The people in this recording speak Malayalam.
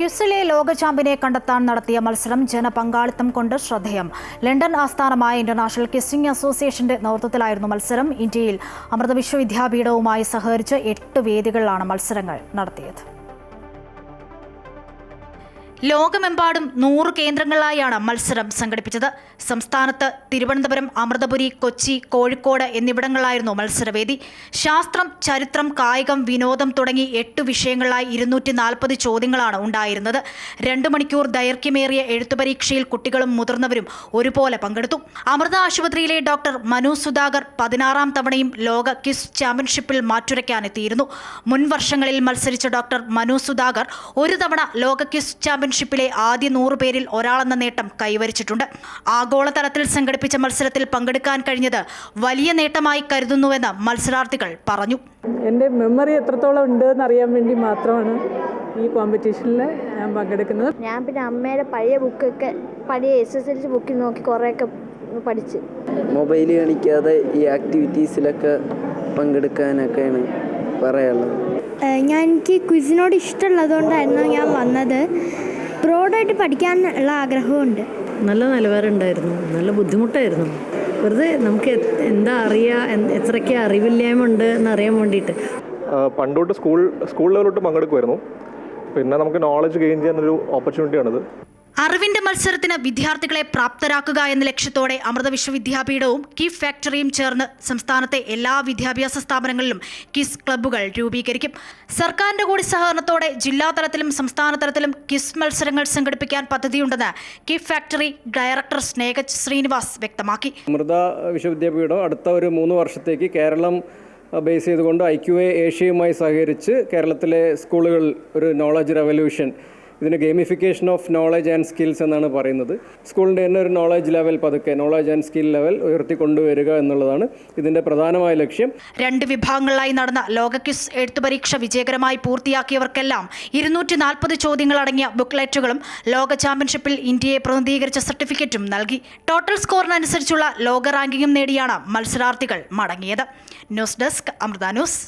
ക്യുസിലെ ലോക ചാമ്പ്യനെ കണ്ടെത്താൻ നടത്തിയ മത്സരം ജനപങ്കാളിത്തം കൊണ്ട് ശ്രദ്ധേയം. ലണ്ടൻ ആസ്ഥാനമായ ഇന്റർനാഷണൽ കിസ്സിംഗ് അസോസിയേഷന്റെ നേതൃത്വത്തിലായിരുന്നു മത്സരം. ഇന്ത്യയിൽ അമൃത വിശ്വവിദ്യാപീഠവുമായി സഹകരിച്ച് എട്ട് വേദികളിലാണ് മത്സരങ്ങൾ നടത്തിയത്. ലോകമെമ്പാടും നൂറ് കേന്ദ്രങ്ങളിലായാണ് മത്സരം സംഘടിപ്പിച്ചത്. സംസ്ഥാനത്ത് തിരുവനന്തപുരം അമൃതപുരി കൊച്ചി കോഴിക്കോട് എന്നിവിടങ്ങളിലായിരുന്നു മത്സരവേദി. ശാസ്ത്രം ചരിത്രം കായികം വിനോദം തുടങ്ങി എട്ട് വിഷയങ്ങളിലായി ഇരുന്നൂറ്റി നാൽപ്പത് ചോദ്യങ്ങളാണ് ഉണ്ടായിരുന്നത്. രണ്ട് മണിക്കൂർ ദൈർഘ്യമേറിയ എഴുത്തുപരീക്ഷയിൽ കുട്ടികളും മുതിർന്നവരും ഒരുപോലെ പങ്കെടുത്തു. അമൃത ആശുപത്രിയിലെ ഡോക്ടർ മനു സുധാകർ പതിനാറാം തവണയും ലോക ക്വിസ് ചാമ്പ്യൻഷിപ്പിൽ മാറ്റുരയ്ക്കാനെത്തിയിരുന്നു. മുൻ വർഷങ്ങളിൽ മത്സരിച്ച ഡോക്ടർ മനു സുധാകർ ഒരു തവണ ലോക കിസ് ചാമ്പ്യൻഷിപ്പിലെ ആദ്യ നൂറ് പേരിൽ ഒരാളെന്ന നേട്ടം കൈവരിച്ചിട്ടുണ്ട്. ആഗോളതലത്തിൽ സംഘടിപ്പിച്ച മത്സരത്തിൽ പങ്കെടുക്കാൻ കഴിഞ്ഞത് വലിയ നേട്ടമായി കരുതുന്നുവെന്ന് മത്സരാർത്ഥികൾ പറഞ്ഞു. എന്റെ മെമ്മറി എത്രത്തോളം ഉണ്ട് എന്നറിയാൻ വേണ്ടി മാത്രമാണ് ഈ കോമ്പറ്റീഷനിൽ ഞാൻ പങ്കെടുക്കുന്നത്. ഞാൻ പിന്നെ അമ്മയുടെ പഴയ ബുക്കൊക്കെ പഴയ എസ് എസ് എൽ സി ബുക്കിൽ നോക്കി കുറേയൊക്കെ പഠിച്ച്. മൊബൈൽ കാണിക്കാതെ ഈ ആക്ടിവിറ്റീസിലൊക്കെ പങ്കെടുക്കാനൊക്കെയാണ് പറയാനുള്ളത്. ഞാൻ എനിക്ക് ക്വിസിനോട് ഇഷ്ടമുള്ളതുകൊണ്ടായിരുന്നു ഞാൻ വന്നത്. ബ്രോഡായിട്ട് പഠിക്കാനുള്ള ആഗ്രഹമുണ്ട്. നല്ല നിലവാരമുണ്ടായിരുന്നു. നല്ല ബുദ്ധിമുട്ടായിരുന്നു. വെറുതെ നമുക്ക് എന്താ അറിയുക എത്രയ്ക്ക് അറിവില്ലായ്മ ഉണ്ട് എന്നറിയാൻ വേണ്ടിയിട്ട്. പണ്ടോട്ട് സ്കൂൾ സ്കൂൾ ലെവലോട്ട് പങ്കെടുക്കുമായിരുന്നു പിന്നെ നമുക്ക് നോളജ് ഗെയിൻ ചെയ്യാനൊരു ഓപ്പർച്യൂണിറ്റിയാണിത് അറിവിന്റെ മത്സരത്തിന് വിദ്യാർത്ഥികളെ പ്രാപ്തരാക്കുക എന്ന ലക്ഷ്യത്തോടെ അമൃത വിശ്വവിദ്യാപീഠവും കിഫ് ഫാക്ടറിയും ചേർന്ന് സംസ്ഥാനത്തെ എല്ലാ വിദ്യാഭ്യാസ സ്ഥാപനങ്ങളിലും കിസ് ക്ലബ്ബുകൾ രൂപീകരിക്കും. സർക്കാരിന്റെ കൂടി സഹകരണത്തോടെ ജില്ലാ തലത്തിലും സംസ്ഥാന തലത്തിലും കിസ് മത്സരങ്ങൾ സംഘടിപ്പിക്കാൻ പദ്ധതിയുണ്ടെന്ന് കിഫ് ഫാക്ടറി ഡയറക്ടർ സ്നേഹജ് ശ്രീനിവാസ് വ്യക്തമാക്കി. അമൃത വിശ്വവിദ്യാപീഠം അടുത്ത ഒരു മൂന്ന് വർഷത്തേക്ക് കേരളം ബേസ് ചെയ്തുകൊണ്ട് ഐ ക്യു എ ഏഷ്യയുമായി സഹകരിച്ച് കേരളത്തിലെ സ്കൂളുകളിൽ ഒരു നോളജ് റെവല്യൂഷൻ ഇതിന് gamification of knowledge and skills എന്നാണ് പറയുന്നത്. സ്കൂളിന്റെ തന്നെ ഒരു നോളജ് ലെവൽ പതുക്കെ നോളജ് ആൻഡ് സ്കിൽ ലെവൽ ഉയർത്തിക്കൊണ്ടുവരിക എന്നുള്ളതാണ് ഇതിന്റെ പ്രധാനമായ ലക്ഷ്യം. രണ്ട് വിഭാഗങ്ങളായി നടന്ന ലോക ക്വിസ് എഴുത്തു പരീക്ഷ വിജയകരമായി പൂർത്തിയാക്കിയവർക്കെല്ലാം ഇരുന്നൂറ്റി നാൽപ്പത് ചോദ്യങ്ങൾ അടങ്ങിയ ബുക്ക്ലെറ്റുകളും ലോക ചാമ്പ്യൻഷിപ്പിൽ ഇന്ത്യയെ പ്രതിനിധീകരിച്ച സർട്ടിഫിക്കറ്റും നൽകി. ടോട്ടൽ സ്കോറിനനുസരിച്ചുള്ള ലോക റാങ്കിങ്ങും നേടിയാണ് മത്സരാർത്ഥികൾ മടങ്ങിയത്. News desk Amrita news.